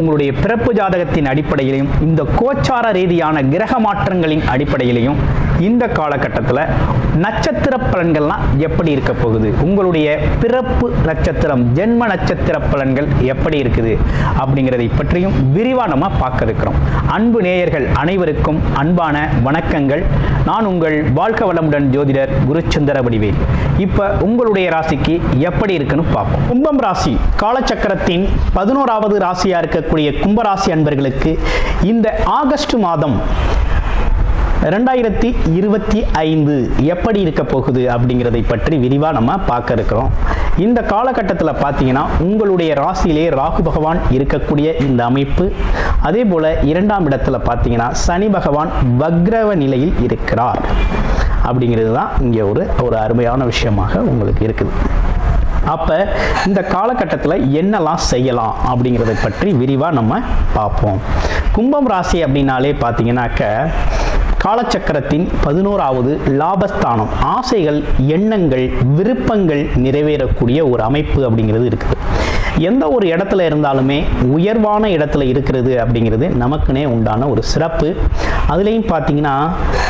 உங்களுடைய பிறப்பு ஜாதகத்தின் அடிப்படையிலையும் இந்த கோச்சார ரீதியான கிரக மாற்றங்களின் அடிப்படையிலையும் இந்த காலகட்டத்தில் நட்சத்திர பலன்கள்லாம் எப்படி இருக்க போகுது? உங்களுடைய பிறப்பு நட்சத்திரம் ஜென்ம நட்சத்திர பலன்கள் எப்படி இருக்குது? அப்படிங்கிறதை பற்றியும் விரிவாக நம்ம பார்க்க இருக்கிறோம். அன்பு நேயர்கள் அனைவருக்கும் அன்பான வணக்கங்கள். நான் உங்கள் வாழ்க வளமுடன் ஜோதிடர் குருச்சந்திர வடிவேல். இப்போ உங்களுடைய ராசிக்கு எப்படி இருக்குன்னு பார்ப்போம். கும்பம் ராசி காலச்சக்கரத்தின் பதினோராவது ராசியாக இருக்கக்கூடிய கும்பராசி அன்பர்களுக்கு இந்த ஆகஸ்ட் மாதம் ரெண்டாயிரத்தி இருபத்தி ஐந்து எப்படி இருக்க போகுது அப்படிங்கிறதை பற்றி விரிவாக நம்ம பார்க்க இருக்கிறோம். இந்த காலகட்டத்தில் பார்த்தீங்கன்னா உங்களுடைய ராசியிலே ராகு பகவான் இருக்கக்கூடிய இந்த அமைப்பு அதே போல் இரண்டாம் இடத்துல பார்த்தீங்கன்னா சனி பகவான் வக்ரவ நிலையில் இருக்கிறார். அப்படிங்கிறது தான் இங்கே ஒரு ஒரு அருமையான விஷயமாக உங்களுக்கு இருக்குது. அப்போ இந்த காலகட்டத்தில் என்னெல்லாம் செய்யலாம் அப்படிங்கிறத பற்றி விரிவாக நம்ம பார்ப்போம். கும்பம் ராசி அப்படின்னாலே பார்த்தீங்கன்னாக்க காலச்சக்கரத்தின் பதினோராவது லாபஸ்தானம். ஆசைகள் எண்ணங்கள் விருப்பங்கள் நிறைவேறக்கூடிய ஒரு அமைப்பு அப்படிங்கிறது இருக்குது. எந்த ஒரு இடத்துல இருந்தாலுமே உயர்வான இடத்துல இருக்கிறது அப்படிங்கிறது நமக்குனே உண்டான ஒரு சிறப்பு. அதுலேயும் பார்த்தீங்கன்னா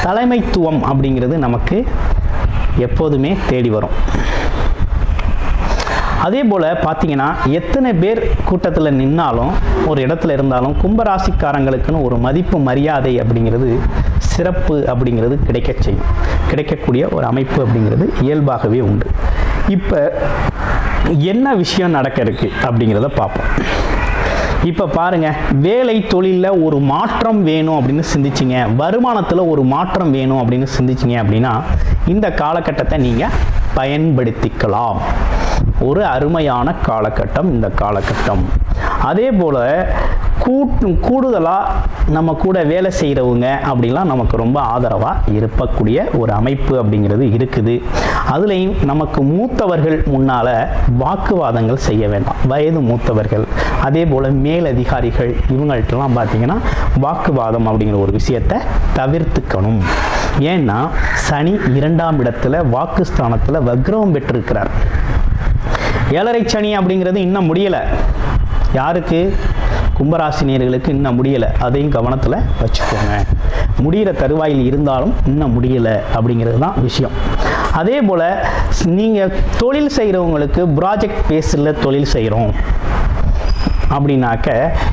தலைமைத்துவம் அப்படிங்கிறது நமக்கு எப்போதுமே தேடி வரும். அதே போல் பார்த்தீங்கன்னா எத்தனை பேர் கூட்டத்தில் நின்னாலும் ஒரு இடத்துல இருந்தாலும் கும்பராசிக்காரங்களுக்குன்னு ஒரு மதிப்பு மரியாதை அப்படிங்கிறது சிறப்பு அப்படிங்கிறது கிடைக்க செய்யும். கிடைக்கக்கூடிய ஒரு அமைப்பு அப்படிங்கிறது இயல்பாகவே உண்டு. இப்போ என்ன விஷயம் நடக்க இருக்கு அப்படிங்கிறத பார்ப்போம். இப்போ பாருங்க வேலை தொழிலில் ஒரு மாற்றம் வேணும் அப்படின்னு சிந்திச்சிங்க. வருமானத்தில் ஒரு மாற்றம் வேணும் அப்படின்னு சிந்திச்சிங்க அப்படின்னா இந்த காலகட்டத்தை நீங்கள் பயன்படுத்திக்கலாம். ஒரு அருமையான காலகட்டம் இந்த காலகட்டம். அதே போல் கூட்டு கூடுதலாக நம்ம கூட வேலை செய்கிறவங்க அப்படிலாம் நமக்கு ரொம்ப ஆதரவாக இருக்கக்கூடிய ஒரு அமைப்பு அப்படிங்கிறது இருக்குது. அதுலேயும் நமக்கு மூத்தவர்கள் முன்னால் வாக்குவாதங்கள் செய்ய வேண்டாம். வயது மூத்தவர்கள் அதே போல் மேலதிகாரிகள் இவங்கள்ட்டலாம் பார்த்தீங்கன்னா வாக்குவாதம் அப்படிங்கிற ஒரு விஷயத்தை தவிர்த்துக்கணும். ஏன்னா சனி இரண்டாம் இடத்துல வாக்குஸ்தானத்தில் வக்ரவம் பெற்றிருக்கிறார். ஏழரை சனி அப்படிங்கிறது இன்னும் முடியலை. யாருக்கு? கும்பராசினியர்களுக்கு இன்னும் முடியலை. அதையும் கவனத்தில் வச்சுக்கோங்க. முடிகிற தருவாயில் இருந்தாலும் இன்னும் முடியலை அப்படிங்கிறது தான் விஷயம். அதே போல் நீங்கள் தொழில் செய்கிறவங்களுக்கு ப்ராஜெக்ட் பேஸில் தொழில் செய்கிறோம் அப்படின்னாக்க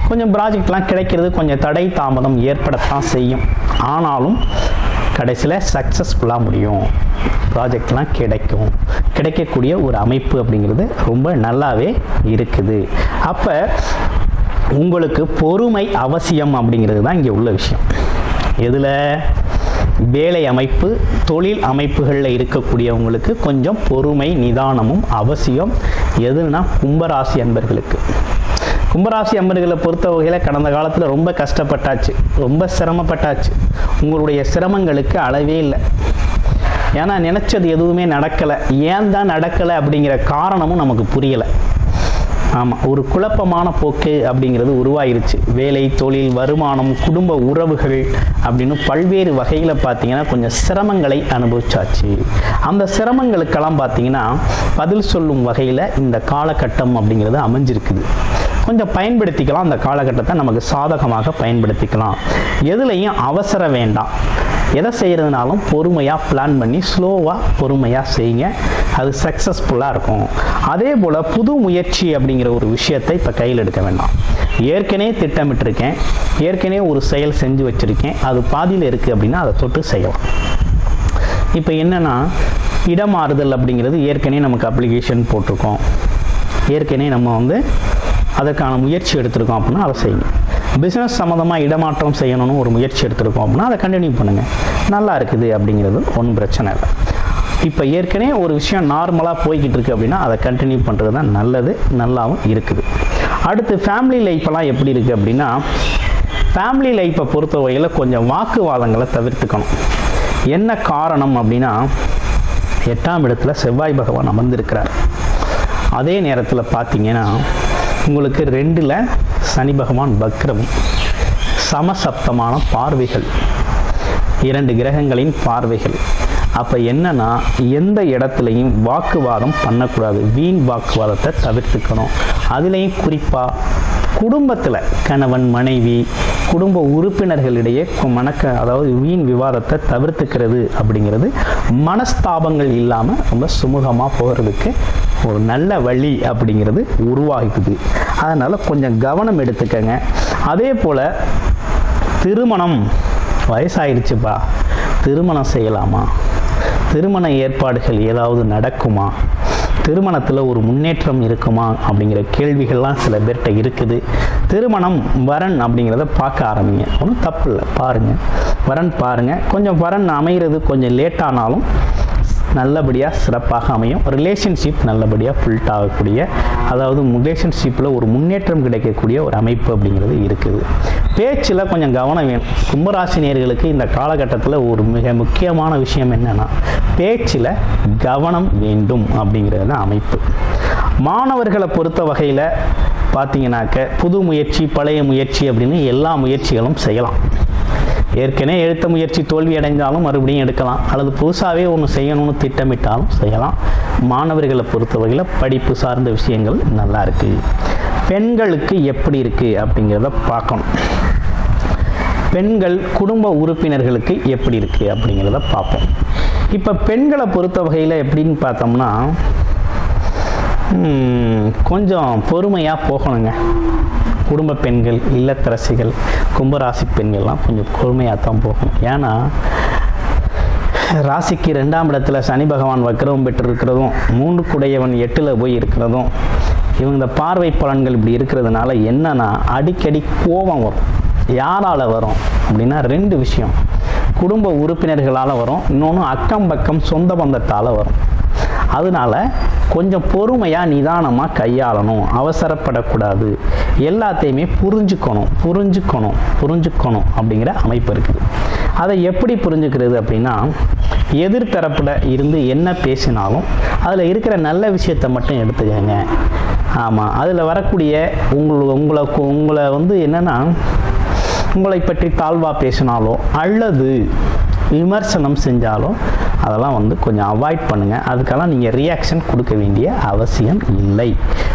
கொஞ்சம் ப்ராஜெக்ட்லாம் கிடைக்கிறது கொஞ்சம் தடை தாமதம் ஏற்படத்தான் செய்யும். ஆனாலும் கடைசியில் சக்ஸஸ்ஃபுல்லாக முடியும். ப்ராஜெக்ட்லாம் கிடைக்கும். கிடைக்கக்கூடிய ஒரு அமைப்பு அப்படிங்கிறது ரொம்ப நல்லாவே இருக்குது. அப்போ உங்களுக்கு பொறுமை அவசியம் அப்படிங்கிறது தான் இங்கே உள்ள விஷயம். எதில்? வேலை அமைப்பு தொழில் அமைப்புகளில் இருக்கக்கூடியவங்களுக்கு கொஞ்சம் பொறுமை நிதானமும் அவசியம். எதுனா கும்பராசி அன்பர்களுக்கு. கும்பராசி அன்பர்களை பொறுத்த வகையில் கடந்த காலத்தில் ரொம்ப கஷ்டப்பட்டாச்சு. ரொம்ப சிரமப்பட்டாச்சு. உங்களுடைய சிரமங்களுக்கு அளவே இல்லை. ஏன்னா நினச்சது எதுவுமே நடக்கலை. ஏன் தான் நடக்கலை அப்படிங்கிற காரணமும் நமக்கு புரியலை. ஆமாம் ஒரு குழப்பமான போக்கு அப்படிங்கிறது உருவாயிருச்சு. வேலை தொழில் வருமானம் குடும்ப உறவுகள் அப்படின்னு பல்வேறு வகையில் பார்த்தீங்கன்னா கொஞ்சம் சிரமங்களை அனுபவிச்சாச்சு. அந்த சிரமங்களுக்கெல்லாம் பார்த்தீங்கன்னா பதில் சொல்லும் வகையில் இந்த காலகட்டம் அப்படிங்கிறது அமைஞ்சிருக்குது. கொஞ்சம் பயன்படுத்திக்கலாம். அந்த காலகட்டத்தை நமக்கு சாதகமாக பயன்படுத்திக்கலாம். எதுலையும் அவசர வேண்டாம். எதை செய்கிறதுனாலும் பொறுமையாக பிளான் பண்ணி ஸ்லோவாக பொறுமையாக செய்யுங்க. அது சக்ஸஸ்ஃபுல்லாக இருக்கும். அதே போல் புது முயற்சி அப்படிங்கிற ஒரு விஷயத்தை இப்போ கையில் எடுக்க வேண்டாம். ஏற்கனவே திட்டமிட்டிருக்கேன். ஏற்கனவே ஒரு செயல் செஞ்சு வச்சுருக்கேன். அது பாதியில் இருக்குது அப்படின்னா அதை தொட்டு செய்யலாம். இப்போ என்னென்னா இடமாறுதல் அப்படிங்கிறது ஏற்கனவே நமக்கு அப்ளிகேஷன் போட்டிருக்கோம். ஏற்கனவே நம்ம வந்து அதற்கான முயற்சி எடுத்திருக்கோம் அப்படின்னா அதை செய்யணும் பிஸ்னஸ் சம்மந்தமாக இடமாற்றம் செய்யணும்னு ஒரு முயற்சி எடுத்திருக்கோம் அப்படின்னா அதை கண்டினியூ பண்ணுங்கள் நல்லா இருக்குது அப்படிங்கிறது ஒன்றும் பிரச்சனை இல்லை. இப்போ ஏற்கனவே ஒரு விஷயம் நார்மலாக போய்கிட்டு இருக்கு அப்படின்னா அதை கண்டினியூ பண்ணுறது தான் நல்லது நல்லாவும் இருக்குது. அடுத்து ஃபேமிலி லைஃப்பெல்லாம் எப்படி இருக்குது அப்படின்னா ஃபேமிலி லைஃப்பை பொறுத்த வகையில் கொஞ்சம் வாக்குவாதங்களை தவிர்த்துக்கணும். என்ன காரணம் அப்படின்னா எட்டாம் இடத்துல செவ்வாய் பகவான் அமர்ந்திருக்கிறார். அதே நேரத்தில் பார்த்தீங்கன்னா உங்களுக்கு ரெண்டில் சனி பகவான் வக்ரம் சமசப்தமான பார்வைகள் இரண்டு கிரகங்களின் பார்வைகள். அப்போ என்னன்னா எந்த இடத்துலையும் வாக்குவாதம் பண்ணக்கூடாது. வீண் வாக்குவாதத்தை தவிர்த்துக்கணும். அதுலேயும் குறிப்பாக குடும்பத்தில் கணவன் மனைவி குடும்ப உறுப்பினர்களிடையே மணக்க அதாவது வீண் விவாதத்தை தவிர்த்துக்கிறது அப்படிங்கிறது மனஸ்தாபங்கள் இல்லாமல் ரொம்ப சுமூகமாக போகிறதுக்கு ஒரு நல்ல வழி அப்படிங்கிறது உருவாகிக்குது. அதனால் கொஞ்சம் கவனம் எடுத்துக்கங்க. அதே போல் திருமணம் வயசாயிடுச்சுப்பா திருமணம் செய்யலாமா? திருமண ஏற்பாடுகள் ஏதாவது நடக்குமா? திருமணத்தில் ஒரு முன்னேற்றம் இருக்குமா? அப்படிங்கிற கேள்விகள்லாம் சில பேர்கிட்ட இருக்குது. திருமணம் வரன் அப்படிங்கிறத பார்க்க ஆரம்பிங்க. ஒன்றும் தப்பு இல்லை. பாருங்கள் வரன் பாருங்கள் கொஞ்சம் வரன் அமைகிறது கொஞ்சம் லேட்டானாலும் நல்லபடியாக சிறப்பாக அமையும். ரிலேஷன்ஷிப் நல்லபடியாக ஃபுல்ட் ஆகக்கூடிய அதாவது ரிலேஷன்ஷிப்பில் ஒரு முன்னேற்றம் கிடைக்கக்கூடிய ஒரு அமைப்பு அப்படிங்கிறது இருக்குது. பேச்சில் கொஞ்சம் கவனம் வேணும். கும்பராசினியர்களுக்கு இந்த காலகட்டத்தில் ஒரு மிக முக்கியமான விஷயம் என்னென்னா பேச்சில் கவனம் வேண்டும் அப்படிங்கிறது தான் அமைப்பு. மாணவர்களை பொறுத்த வகையில் பார்த்தீங்கன்னாக்க புது முயற்சி பழைய முயற்சி அப்படின்னு எல்லா முயற்சிகளும் செய்யலாம். ஏற்கனவே எடுத்த முயற்சி தோல்வி அடைந்தாலும் மறுபடியும் எடுக்கலாம். அல்லது புதுசாகவே ஒன்று செய்யணும்னு திட்டமிட்டாலும் செய்யலாம். மாணவர்களை பொறுத்தவரையில் படிப்பு சார்ந்த விஷயங்கள் நல்லா இருக்குது பெண்களுக்கு எப்படி இருக்குது அப்படிங்கிறத பார்க்கணும். பெண்கள் குடும்ப உறுப்பினர்களுக்கு எப்படி இருக்குது அப்படிங்கிறத பார்ப்போம். இப்போ பெண்களை பொறுத்த வகையில் எப்படின்னு பார்த்தோம்னா கொஞ்சம் பொறுமையாக போகணுங்க. குடும்ப பெண்கள் இல்லத்தரசிகள் கும்பராசி பெண்கள்லாம் கொஞ்சம் கொடுமையாக தான் போகும். ஏன்னா ராசிக்கு ரெண்டாம் இடத்துல சனி பகவான் வக்ரவம் பெற்றிருக்கிறதும் மூன்று குடையவன் எட்டில் போய் இருக்கிறதும் இவங்க இந்த பார்வை பலன்கள் இப்படி இருக்கிறதுனால என்னன்னா அடிக்கடி கோபம் வரும். யாரால் வரும்? அப்படின்னா ரெண்டு விஷயம். குடும்ப உறுப்பினர்களால் வரும். இன்னொன்று அக்கம் பக்கம் சொந்த பந்தத்தால் வரும். அதனால கொஞ்சம் பொறுமையாக நிதானமாக கையாளணும். அவசரப்படக்கூடாது. எல்லாத்தையுமே புரிஞ்சுக்கணும் புரிஞ்சுக்கணும் புரிஞ்சுக்கணும் அப்படிங்கிற அமைப்பு இருக்குது அதை எப்படி புரிஞ்சுக்கிறது அப்படின்னா எதிர்த்தரப்பில் இருந்து என்ன பேசினாலும் அதில் இருக்கிற நல்ல விஷயத்தை மட்டும் எடுத்துக்கங்க. ஆமாம் அதில் வரக்கூடிய உங்களை உங்களை உங்களை வந்து என்னென்னா உங்களை பற்றி தாழ்வாக பேசினாலோ அல்லது விமர்சனம் செஞ்சாலும் அதெல்லாம் வந்து கொஞ்சம் அவாய்ட் பண்ணுங்கள் அதுக்கெல்லாம் நீங்கள் ரியாக்ஷன் கொடுக்க வேண்டிய அவசியம் இல்லை.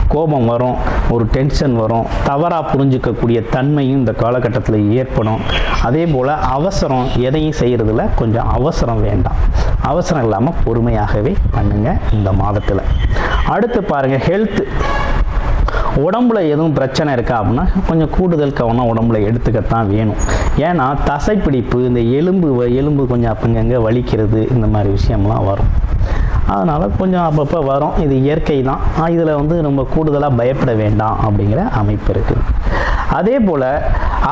கோபம் வரும் ஒரு டென்ஷன் வரும் தவறாக புரிஞ்சிக்கக்கூடிய தன்மையும் இந்த காலகட்டத்தில் ஏற்படும். அதே போல் அவசரம் எதையும் செய்கிறதுல கொஞ்சம் அவசரம் வேண்டாம். அவசரம் இல்லாமல் பொறுமையாகவே பண்ணுங்கள் இந்த மாதத்தில். அடுத்து பாருங்கள் ஹெல்த் உடம்புல எதுவும் பிரச்சனை இருக்கா அப்படின்னா கொஞ்சம் கூடுதல் கவனம் உடம்புல எடுத்துக்கத்தான் வேணும். ஏன்னா தசைப்பிடிப்பு இந்த எலும்பு வ- எலும்பு கொஞ்சம் அப்பங்கங்க வலிக்கிறது இந்த மாதிரி விஷயம்லாம் வரும். அதனால் கொஞ்சம் அப்பப்போ வரும். இது இயற்கை தான் இதில் வந்து ரொம்ப கூடுதலாக பயப்பட வேண்டாம் அப்படிங்கிற அமைப்பு இருக்குது. அதே போல்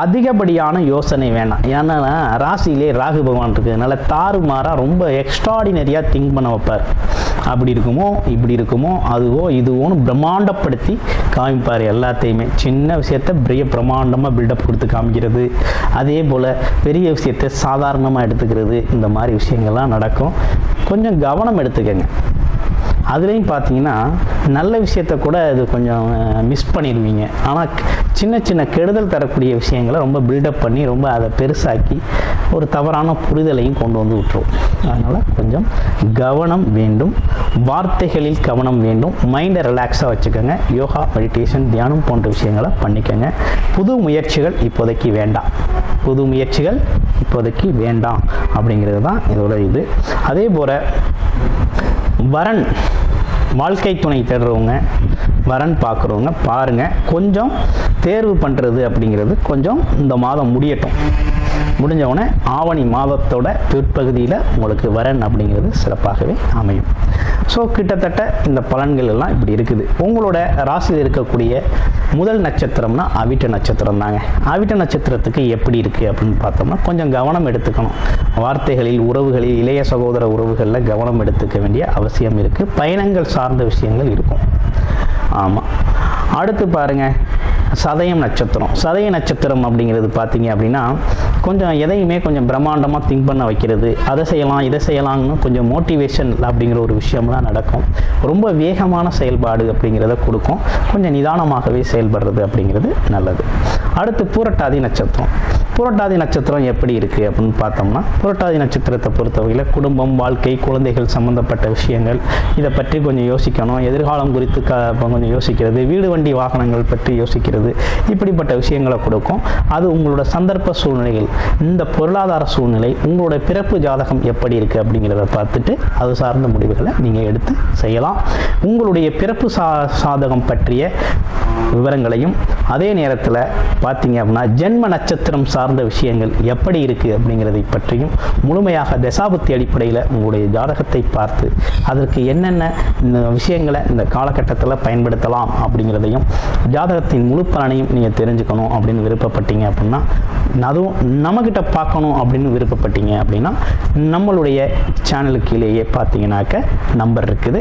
அதிகப்படியான யோசனை வேணாம். ஏன்னா ராசியிலே ராகு பகவான் இருக்கிறதுனால தாறுமாறாக ரொம்ப எக்ஸ்ட்ராடினரியாக திங்க் பண்ண வைப்பார். அப்படி இருக்குமோ இப்படி இருக்குமோ அதுவோ இதுவோன்னு பிரம்மாண்டப்படுத்தி காமிப்பார் எல்லாத்தையுமே. சின்ன விஷயத்த பெரிய பிரம்மாண்டமாக பில்டப் கொடுத்து காமிக்கிறது. அதே போல் பெரிய விஷயத்தை சாதாரணமாக எடுத்துக்கிறது. இந்த மாதிரி விஷயங்கள்லாம் நடக்கும். கொஞ்சம் கவனம் எடுத்துக்கங்க. அதுலேயும் பார்த்தீங்கன்னா நல்ல விஷயத்த கூட இது கொஞ்சம் மிஸ் பண்ணிடுவீங்க. ஆனால் சின்ன சின்ன கெடுதல் தரக்கூடிய விஷயங்களை ரொம்ப பில்டப் பண்ணி ரொம்ப அதை பெருசாக்கி ஒரு தவறான புரிதலையும் கொண்டு வந்து விட்டுரும். அதனால் கொஞ்சம் கவனம் வேண்டும். வார்த்தைகளில் கவனம் வேண்டும். மைண்டை ரிலாக்ஸாக வச்சுக்கோங்க. யோகா மெடிடேஷன் தியானம் போன்ற விஷயங்களை பண்ணிக்கோங்க. புது முயற்சிகள் இப்போதைக்கு வேண்டாம். புது முயற்சிகள் இப்போதைக்கு வேண்டாம். அப்படிங்கிறது தான் இதோட இது. அதே போல் வரன் வாழ்க்கை துணை தேடுறவங்க வரன் பார்க்குறவங்க பாருங்கள் கொஞ்சம் தேர்வு பண்ணுறது அப்படிங்கிறது கொஞ்சம் இந்த மாதம் முடியட்டும். முடிஞ்சவுடனே ஆவணி மாதத்தோட பிற்பகுதியில் உங்களுக்கு வரன் அப்படிங்கிறது சிறப்பாகவே அமையும். ஸோ கிட்டத்தட்ட இந்த பலன்கள் எல்லாம் இப்படி இருக்குது. உங்களோட ராசியில் இருக்கக்கூடிய முதல் நட்சத்திரம்னா அவிட்ட நட்சத்திரம் தாங்க. அவிட்ட நட்சத்திரத்துக்கு எப்படி இருக்குது அப்படின்னு பார்த்தோம்னா கொஞ்சம் கவனம் எடுத்துக்கணும். வார்த்தைகளில் உறவுகளில் இளைய சகோதர உறவுகளில் கவனம் எடுத்துக்க வேண்டிய அவசியம் இருக்குது பயணங்கள் சார்ந்த விஷயங்கள் இருக்கும். ஆமாம் அடுத்து பாருங்க சதயம் நட்சத்திரம். சதய நட்சத்திரம் அப்படிங்கிறது பார்த்தீங்க அப்படின்னா கொஞ்சம் எதையுமே கொஞ்சம் பிரம்மாண்டமாக திங்க் பண்ண வைக்கிறது அதை செய்யலாம் இதை செய்யலாம்னு கொஞ்சம் மோட்டிவேஷன் அப்படிங்கிற ஒரு விஷயம்லாம் நடக்கும். ரொம்ப வேகமான செயல்பாடு அப்படிங்கிறத கொடுக்கும். கொஞ்சம் நிதானமாகவே செயல்படுறது அப்படிங்கிறது நல்லது. அடுத்து பூரட்டாதி நட்சத்திரம். புரட்டாதி நட்சத்திரம் எப்படி இருக்குது அப்படின்னு பார்த்தோம்னா புரட்டாதி நட்சத்திரத்தை பொறுத்தவரையில் குடும்பம் வாழ்க்கை குழந்தைகள் சம்மந்தப்பட்ட விஷயங்கள் இதை பற்றி கொஞ்சம் யோசிக்கணும். எதிர்காலம் குறித்து க கொஞ்சம் யோசிக்கிறது வீடு வண்டி வாகனங்கள் பற்றி யோசிக்கிறது இப்படிப்பட்ட விஷயங்களை கொடுக்கும். அது உங்களோட சந்தர்ப்ப சூழ்நிலைகள் இந்த பொருளாதார சூழ்நிலை உங்களோட பிறப்பு ஜாதகம் எப்படி இருக்குது அப்படிங்கிறத பார்த்துட்டு அது சார்ந்த முடிவுகளை நீங்கள் எடுத்து செய்யலாம். உங்களுடைய பிறப்பு சா சாதகம் பற்றிய விவரங்களையும் அதே நேரத்தில் பார்த்தீங்க அப்படின்னா ஜென்ம நட்சத்திரம் சார்ந்த விஷயங்கள் எப்படி இருக்குது அப்படிங்கிறதை பற்றியும் முழுமையாக தசாபுத்தி அடிப்படையில் உங்களுடைய ஜாதகத்தை பார்த்து அதற்கு என்னென்ன இந்த விஷயங்களை இந்த காலகட்டத்தில் பயன்படுத்தலாம் அப்படிங்கிறதையும் ஜாதகத்தின் முழு பலனையும் நீங்கள் தெரிஞ்சுக்கணும் அப்படின்னு விருப்பப்பட்டீங்க அப்படின்னா அதுவும் நம்மக்கிட்ட பார்க்கணும் அப்படின்னு விருப்பப்பட்டீங்க அப்படின்னா நம்மளுடைய சேனலுக்கு கீழேயே பார்த்தீங்கன்னாக்க நம்பர் இருக்குது.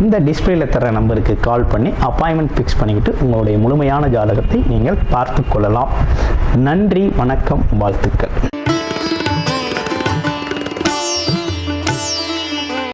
இந்த டிஸ்பிளேல தர நம்பருக்கு கால் பண்ணி அப்பாயின்மெண்ட் ஃபிக்ஸ் பண்ணிக்கிட்டு உங்களுடைய முழுமையான ஜாதகத்தை நீங்கள் பார்த்து கொள்ளலாம். நன்றி வணக்கம் வாழ்த்துக்கள்.